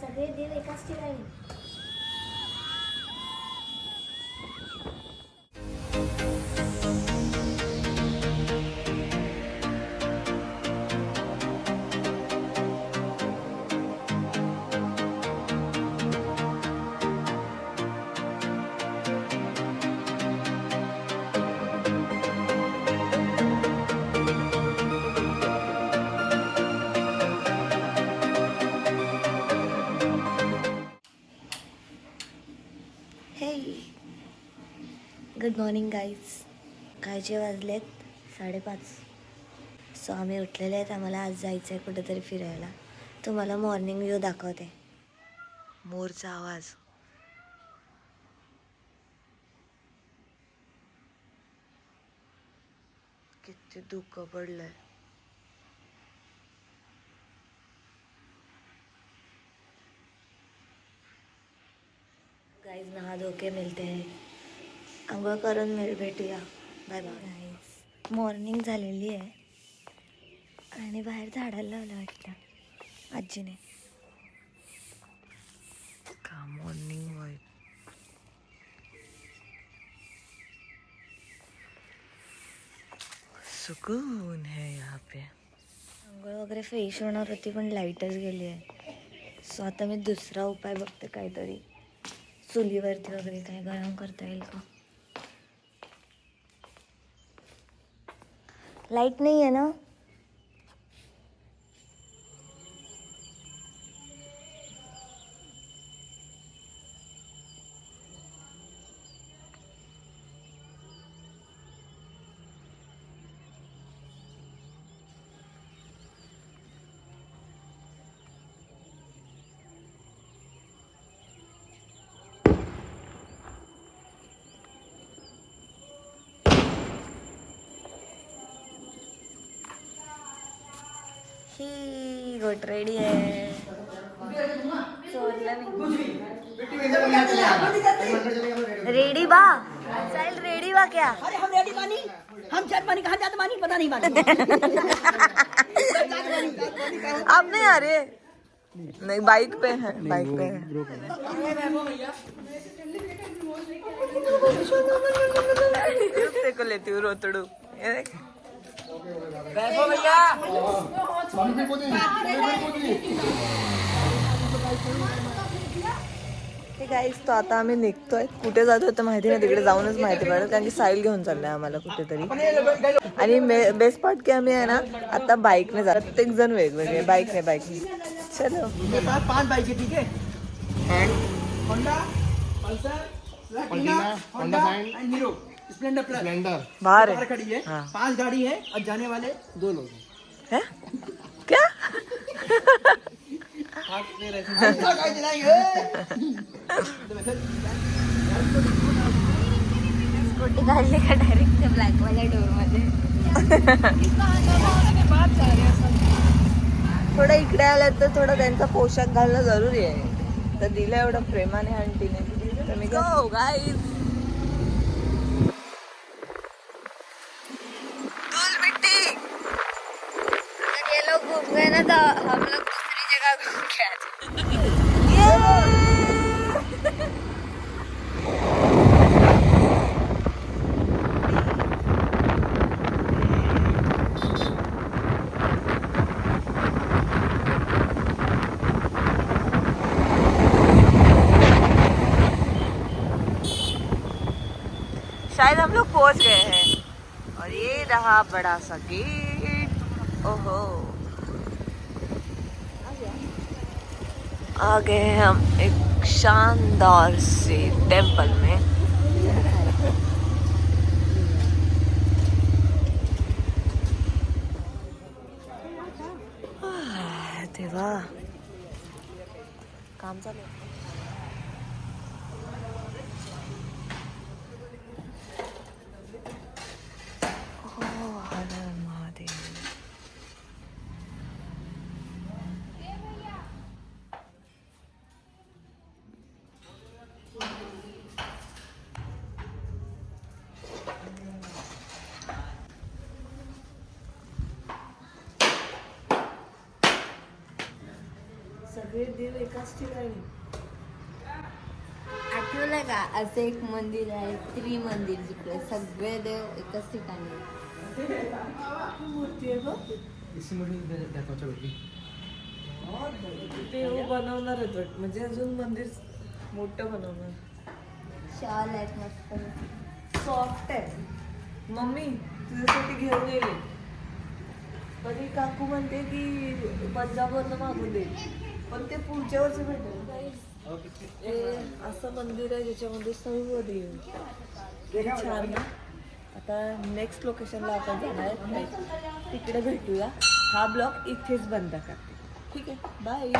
सगळे देव एकाच ठिकाणी. हे गुड मॉर्निंग गाईज कायचे वाजलेत? साडेपाच. सो आम्ही उठलेले आहेत. आम्हाला आज जायचं आहे कुठेतरी फिरायला. तुम्हाला मॉर्निंग व्ह्यू दाखवते. मोरचा आवाज. किती दुःख पडलं आहे नहा धो के मिलते हैं। आंघोळ करून मिळ भेटूया। बाय बाय मॉर्निंग झालेली आहे. आणि बाहेर झाडाला लावलं वाटतं. आजीने. का मॉर्निंग वाईट सुकून है यहाँ पे. आंघोळ वगैरे फ्रेश होणार होती पण लाईटच गेली आहे. सो आता मी दुसरा उपाय बघते काहीतरी. चुलीवरती वगैरे काय गरम करता येईल का? लाइट नाही आहे ना? ही गोट रेडी आहे चोरलं नाही। रेडी बा? चल रेडी बा क्या? अरे हम रेडी मानी हम चाट पानी कहाँ जाते मानी पता नहीं मानी आप नहीं आ रहे। नहीं बाइक पे है बाइक पे है। को लेती हूँ रोतड़ू। ये देख। गाईस तो आता आम्ही निघतोय. कुठे जातोय तर माहिती नाही तिकडे जाऊनच माहिती पडेल कारण की साईल घेऊन चाललाय आम्हाला कुठेतरी. आणि बेस्ट पार्ट की आम्ही आहे ना आता बाईकने जा प्रत्येक जण वेगवेगळे बाईकने बाईकने चलो. पांच बाइक है ठीक है Honda Pulsar Honda and Hero Splendor plus. Splendor. बाहर है खड़ी है हाँ। पांच गाड़ी है और जाने वाले दो लोग हैं। हैं? क्या? ऐसा गाड़ी चलाएंगे स्कूटी काढली का डायरेक्ट त्या ब्लॅकवाल्या डोरमध्ये थोडं इकडे आलं तर थोडं त्यांचा पोशाख घालणं जरुरी आहे. तर दिलं एवढं प्रेमाने आंटीने. तर मी गो गाईज शायद हम लोग पहुँच गए हैं। और ये रहा बड़ा सा गेट ओहो। आ गए हैं हम एक शानदार से टेंपल में। देवा। काम चालू सगळे देव एकाच ठिकाणी आठवलं का? असं एक मंदिर आहे त्रिमंदिर जिकडे सगळे देव एकाच ठिकाणी मूर्ती आहे बघ. ते हो बनवणार आहेत वाटतं. म्हणजे अजून मंदिर मोठं बनवणार. शॉल आहेत मस्त. सॉफ्ट आहे. मम्मी तुझ्यासाठी घेऊन येईल पण ही काकू म्हणते की पंजाबवरनं मागून दे. पण ते पुढच्या भेटेल. हे असं मंदिर आहे ज्याच्यामध्ये सर्व देव किती छान ना आता नेक्स्ट लोकेशनला आपण जाणार आहे तिकडे भेटूया. हा ब्लॉग इथेच बंद करते. ठीक आहे. बाय